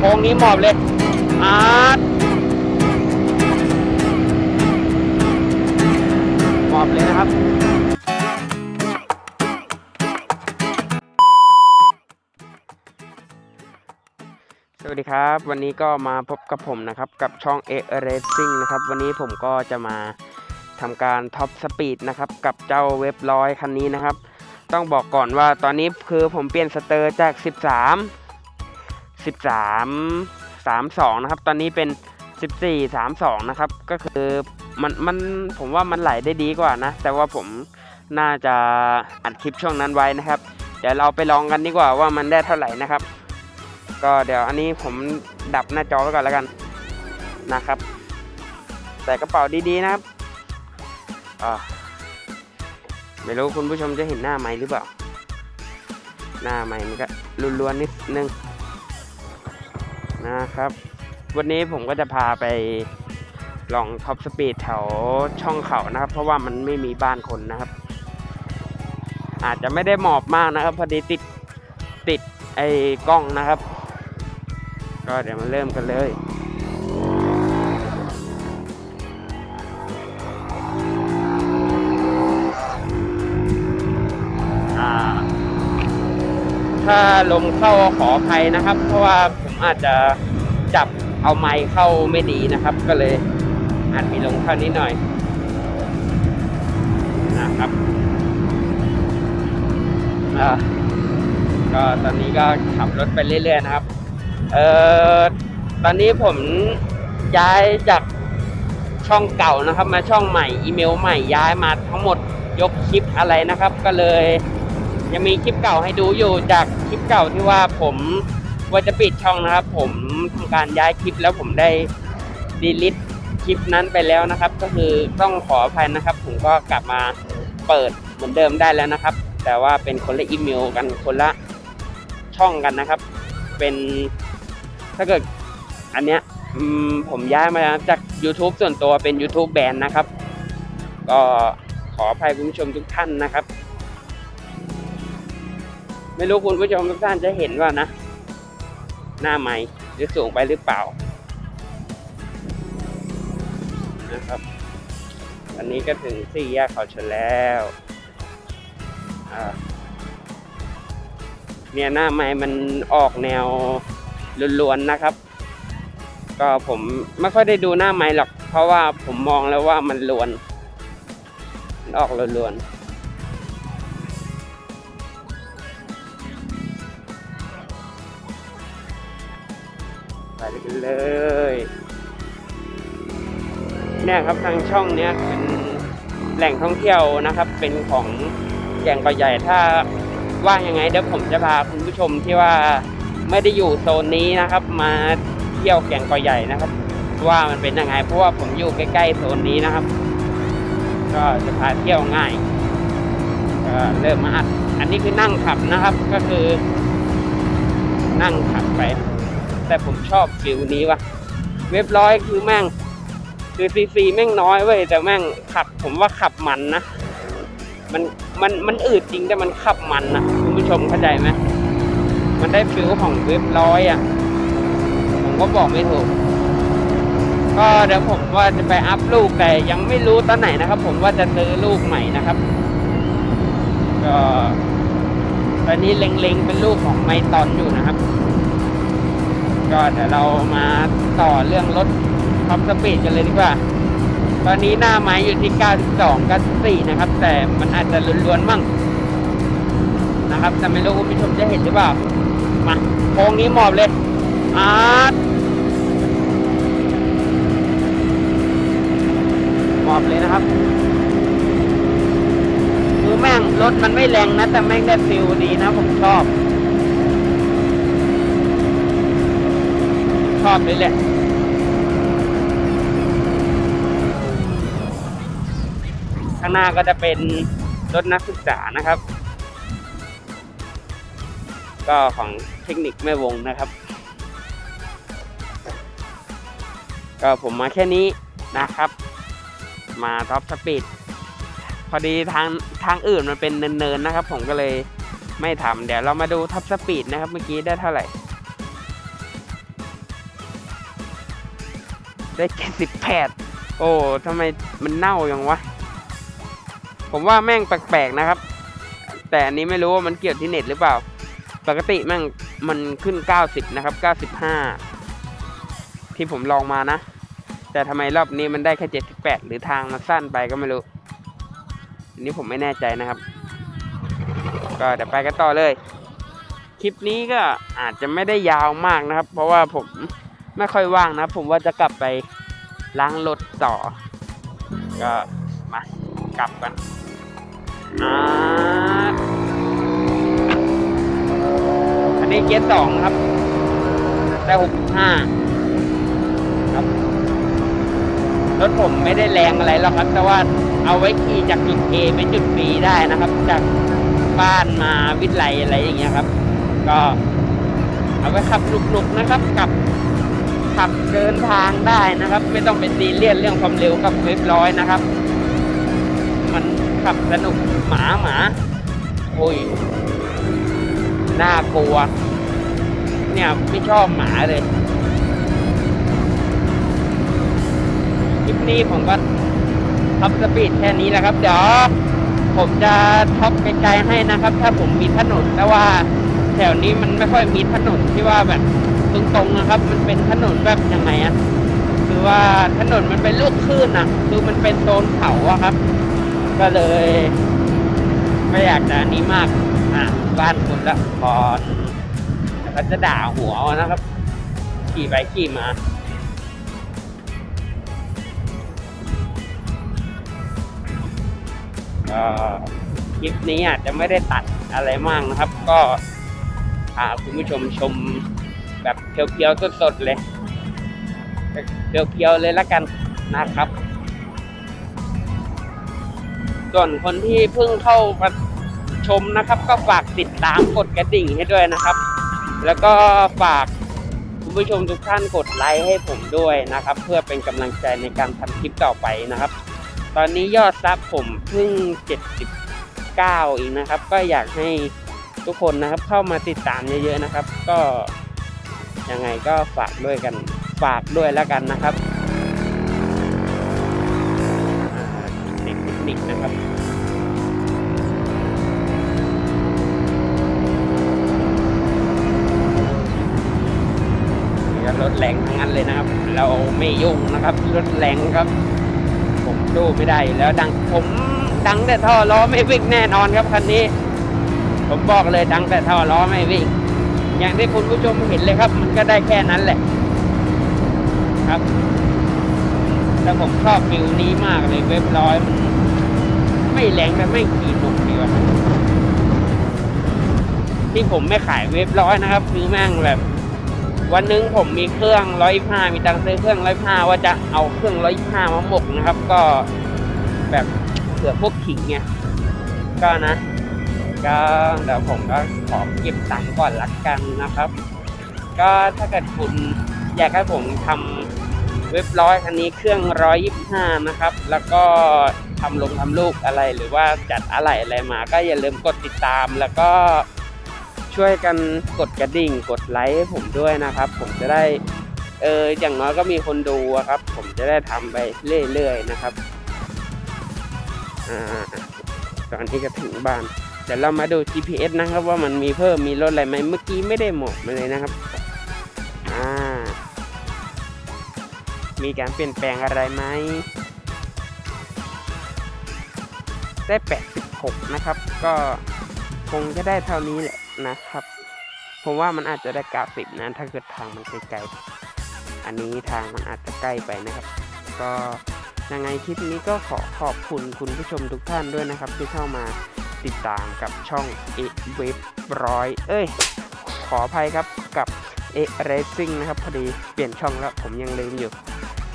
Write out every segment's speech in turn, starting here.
โค้งนี้หมอบเลยอาร์ตหมอบเลยนะครับ สวัสดีครับ วันนี้ก็มาพบกับผมนะครับ กับช่อง A Racing นะครับ วันนี้ผมก็จะมาทำการท็อปสปีดนะครับ กับเจ้าเว็บร้อยคันนี้นะครับ ต้องบอกก่อนว่าตอนนี้คือผมเปลี่ยนสเตอร์จาก 13 13 32 นะครับ ตอนนี้เป็น 14 32 นะครับ ก็คือมันมันผมว่ามันไหลได้ดีกว่านะ แต่ว่าผมน่าจะอัดคลิปช่วงนั้นไว้นะครับ เดี๋ยวเราไปลองกันดีกว่าว่ามันได้เท่าไหร่นะครับ ก็เดี๋ยวอันนี้ผมดับหน้าจอไว้ก่อนแล้วกันนะครับใส่กระเป๋าดีๆนะครับไม่รู้คุณผู้ชมจะเห็นหน้าไหมหรือเปล่า หน้าไหมมันก็ล้วนๆนิดนึง นะครับ วันนี้ผมก็จะพาไปลองท็อปสปีดแถวช่องเขานะครับ เพราะว่ามันไม่มีบ้านคนนะครับ อาจจะไม่ได้หมอบมากนะครับ พอดีติดติดไอ้กล้องนะครับ ก็เดี๋ยวมาเริ่มกันเลยถ้าลมเข้าขออภัยนะครับ เพราะว่าผ อาจจะจับเอาไมค์เข้าไม่ดีนะครับ ก็เลยอาจมีลมเข้านิดหน่อยนะครับอ่าก็ตอนนี้ก็ขับรถไปเรื่อยๆนะครับ เอ่อตอนนี้ผมย้ายจากช่องเก่านะครับ มาช่องใหม่อีเมลใหม่ย้ายมาทั้งหมดยกคลิปอะไรนะครับ ก็เลย ยังมีคลิปเก่าให้ดูอยู่จากคลิปเก่าที่ว่าผม ว่าจะปิดช่องนะครับ ผมทำการย้ายคลิปแล้วผมได้ดีลิทคลิปนั้นไปแล้วนะครับ ก็คือต้องขออภัยนะครับ ผมก็กลับมาเปิดเหมือนเดิมได้แล้วนะครับ แต่ว่าเป็นคนละอีเมลกันคนละช่องกันนะครับ เป็นถ้าเกิดอันเนี้ยผมย้ายมาจาก YouTube ส่วนตัวเป็น YouTube แบรนด์นะครับ ก็ขออภัยคุณผู้ชมทุกท่านนะครับ ไม่รู้คุณผู้ชมทุกท่านจะเห็นว่านะ หน้าไม้หรือสูงไปหรือเปล่านะครับอันนี้ก็ถึงสี่แยกเขาชนแล้วเนี่ยหน้าไม้มันออกแนวล้วนๆนะครับ ก็ผมไม่ค่อยได้ดูหน้าไม้หรอก เพราะว่าผมมองแล้วว่ามันล้วน มันออกล้วนๆ ไปกันเลยเนี่ยครับทางช่องเนี้ยเป็นแหล่งท่องเที่ยวนะครับ เป็นของแก่งกอใหญ่ถ้าว่างยังไงเดี๋ยวผมจะพาคุณผู้ชมที่ว่าไม่ได้อยู่โซนนี้นะครับ มาเที่ยวแก่งกอใหญ่นะครับ ว่ามันเป็นยังไงเพราะว่าผมอยู่ใกล้ๆโซนนี้นะครับ ก็จะพาเที่ยวง่ายก็เริ่มมาอัดอันนี้คือนั่งขับนะครับก็คือ นั่งขับไป แต่ผมชอบฟิลนี้ว่ะ เว็บร้อยคือแม่ง คือซีซีแม่งน้อยเว้ยแต่แม่งขับ ผมว่าขับมันนะ มันมันมันอืดจริงแต่มันขับมันนะคุณผู้ชมเข้าใจไหมมันได้ฟิลของเว็บร้อยอะ ผมก็บอกไม่ถูก ก็เดี๋ยวผมว่าจะไปอัพลูกแต่ยังไม่รู้ตอนไหนนะครับ ผมว่าจะซื้อลูกใหม่นะครับ ก็ตอนนี้เล็งๆเป็นลูกของไมตอนอยู่นะครับ ก็เดี๋ยวเรามาต่อเรื่องรถท็อปสปีดกันเลยดีกว่า ตอนนี้หน้าไม้อยู่ที่ 92 94 นะครับ แต่มันอาจจะล้วนๆมั่งนะครับ แต่ไม่รู้คุณผู้ชมจะเห็นหรือเปล่า มาโค้งนี้หมอบเลยอาร์ตหมอบเลยนะครับคือแม่งรถมันไม่แรงนะ แต่แม่งได้ฟิลดีนะผมชอบ อบเลยแหละข้างหน้าก็จะเป็นรถนักศึกษานะครับ ก็ของเทคนิคแม่วงนะครับ ก็ผมมาแค่นี้นะครับ มาท็อปสปีดพอดีทางทางอื่นมันเป็นเนินๆนะครับ ผมก็เลยไม่ทำเดี๋ยวเรามาดูท็อปสปีดนะครับ เมื่อกี้ได้เท่าไหร่ ได้เจ็ดสิบแปดโอ้ทำไมมันเน่าอย่างวะ ผมว่าแม่งแปลกๆนะครับ แต่อันนี้ไม่รู้ว่ามันเกี่ยวที่เน็ตหรือเปล่า ปกติแม่งมันขึ้น 90 นะครับ 95 ที่ผมลองมานะ แต่ทำไมรอบนี้มันได้แค่ 78 หรือทางมันสั้นไปก็ไม่รู้ อันนี้ผมไม่แน่ใจนะครับ ก็เดี๋ยวไปกันต่อเลย คลิปนี้ก็อาจจะไม่ได้ยาวมากนะครับ เพราะว่าผม ไม่ค่อยว่างนะ ผมว่าจะกลับไปล้างรถต่อ ก็มากลับกันอ่าอันนี้เกียร์สองครับ ได้หกห้าครับ รถผมไม่ได้แรงอะไรหรอกครับ แต่ว่าเอาไว้ขี่จากจุด A ไปจุด B ได้นะครับ จากบ้านมาวิทย์ไลอะไรอย่างเงี้ยครับ ก็เอาไว้ขับหนุกๆนะครับกับ ขับเดินทางได้นะครับ ไม่ต้องเป็นซีเรียสเรื่องความเร็วกับเว็บร้อยนะครับ มันขับสนุกหมาหมาโอ้ยน่ากลัว เนี่ยไม่ชอบหมาเลยคลิปนี้ผมก็ท็อปสปีดแค่นี้แหละครับ เดี๋ยวผมจะท็อปไกลๆให้นะครับ ถ้าผมมีถนนแต่ว่าแถวนี้มันไม่ค่อยมีถนนที่ว่าแบบ ตรงๆนะครับ มันเป็นถนนแบบยังไงอะคือว่าถนนมันเป็นลูกคลื่นอะคือมันเป็นโซนเขาอะครับ ก็เลยไม่อยากจะนี้มาก อะ บ้านคุณละพอแต่ก็จะด่าหัวนะครับ ขี่ไปขี่มาก็คลิปนี้อาจจะไม่ได้ตัดอะไรมากนะครับ ก็พาคุณผู้ชมชม แบบเพียวๆสดๆเลยเพียวๆเลยละกันนะครับ ส่วนคนที่เพิ่งเข้ามาชมนะครับ ก็ฝากติดตามกดกระดิ่งให้ด้วยนะครับ แล้วก็ฝากคุณผู้ชมทุกท่านกดไลค์ให้ผมด้วยนะครับ เพื่อเป็นกำลังใจในการทำคลิปต่อไปนะครับ ตอนนี้ยอดซับผมเพิ่ง 79เองนะครับ ก็อยากให้ทุกคนนะครับเข้ามาติดตามเยอะๆนะครับ ก็ ยังไงก็ฝากด้วยกันฝากด้วยแล้วกันนะครับเทคนิคนะครับรถแรงทั้งนั้นเลยนะครับ เราไม่ยุ่งนะครับรถแรงครับ ผมดูไม่ได้แล้วดังผมดังแต่ท่อล้อไม่วิ่งแน่นอนครับคันนี้ ผมบอกเลยดังแต่ท่อล้อไม่วิ่ง อย่างที่คุณผู้ชมเห็นเลยครับ มันก็ได้แค่นั้นแหละ ครับแต่ผมชอบฟิวนี้มากเลยเว็บร้อยมันไม่แรงแต่ไม่ขี่หนุกดีว่ะที่ผมไม่ขายเว็บร้อยนะครับ คือแม่งแบบ วันนึงผมมีเครื่องร้อยห้ามีตังค์ซื้อเครื่องร้อยห้าว่าจะเอาเครื่องร้อยห้ามาหมกนะครับ ก็แบบเผื่อพวกขิงไงก็นะ ก็เดี๋ยวผมก็ขอเก็บตังค์ก่อนละกันนะครับ ก็ถ้าเกิดคุณอยากให้ผมทำเว็บร้อยคันนี้เครื่องร้อยยี่ห้านะครับ แล้วก็ทำลงทำลูกอะไรหรือว่าจัดอะไรอะไรมา ก็อย่าลืมกดติดตามแล้วก็ช่วยกันกดกระดิ่งกดไลค์ให้ผมด้วยนะครับ ผมจะได้เอออย่างน้อยก็มีคนดูครับ ผมจะได้ทำไปเรื่อยๆนะครับ อ่าตอนนี้ก็ถึงบ้าน เดี๋ยวเรามาดู GPS นะครับว่ามันมีเพิ่มมีลดอะไรไหมเมื่อกี้ไม่ได้หมดมาเลยนะครับอ่ามีการเปลี่ยนแปลงอะไรไหมได้ 86 นะครับ ก็คงจะได้เท่านี้แหละนะครับ ผมว่ามันอาจจะได้90นะ ถ้าเกิดทางมันไกลๆ อันนี้ทางมันอาจจะใกล้ไปนะครับ ก็ยังไงคลิปนี้ก็ขอขอบคุณคุณผู้ชมทุกท่านด้วยนะครับ ที่เข้ามา ติดตามกับช่องเอเว็บร้อยเอ้ย ขออภัยครับกับเอเรซิ่งนะครับ พอดีเปลี่ยนช่องแล้วผมยังลืมอยู่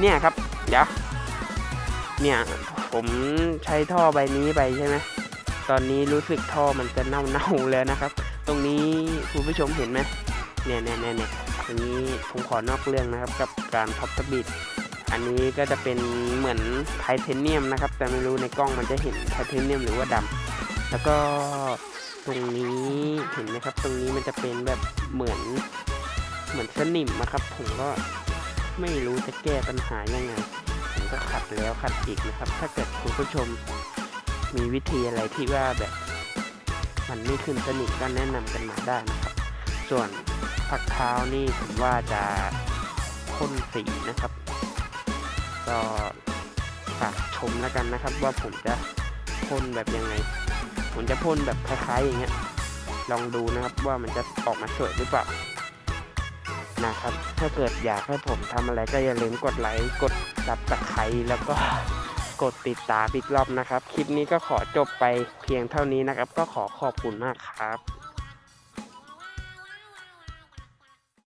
เนี่ยครับ เดี๋ยว เนี่ยผมใช้ท่อใบนี้ไปใช่ไหมตอนนี้รู้สึกท่อมันจะเน่าๆแล้วนะครับ ตรงนี้คุณผู้ชมเห็นไหมเนี่ยเนี่ยเนี่ยเนี่ยตรงนี้ผมขอนอกเรื่องนะครับกับการท็อปสปีดอันนี้ก็จะเป็นเหมือนไทเทเนียมนะครับ แต่ไม่รู้ในกล้องมันจะเห็นไทเทเนียมหรือว่าดำ แล้วก็ตรงนี้เห็นไหมครับ ตรงนี้มันจะเป็นแบบเหมือนเหมือนสนิมนะครับ ผมก็ไม่รู้จะแก้ปัญหายังไงผมก็ขัดแล้วขัดอีกนะครับ ถ้าเกิดคุณผู้ชมมีวิธีอะไรที่ว่าแบบมันไม่ขึ้นสนิทก็แนะนำกันมาได้นะครับ ส่วนผักเท้านี่ผมว่าจะพ่นสีนะครับ ก็ฝากชมแล้วกันนะครับ ว่าผมจะพ่นแบบยังไง ผมจะพ่นแบบคล้ายๆอย่างเงี้ย ลองดูนะครับว่ามันจะออกมาสวยหรือเปล่า นะครับ ถ้าเกิดอยากให้ผมทำอะไรก็อย่าลืมกดไลค์ กดซับสไครต์แล้วก็กดติดตามอีกรอบนะครับ คลิปนี้ก็ขอจบไปเพียงเท่านี้นะครับ ก็ขอขอบคุณมากครับ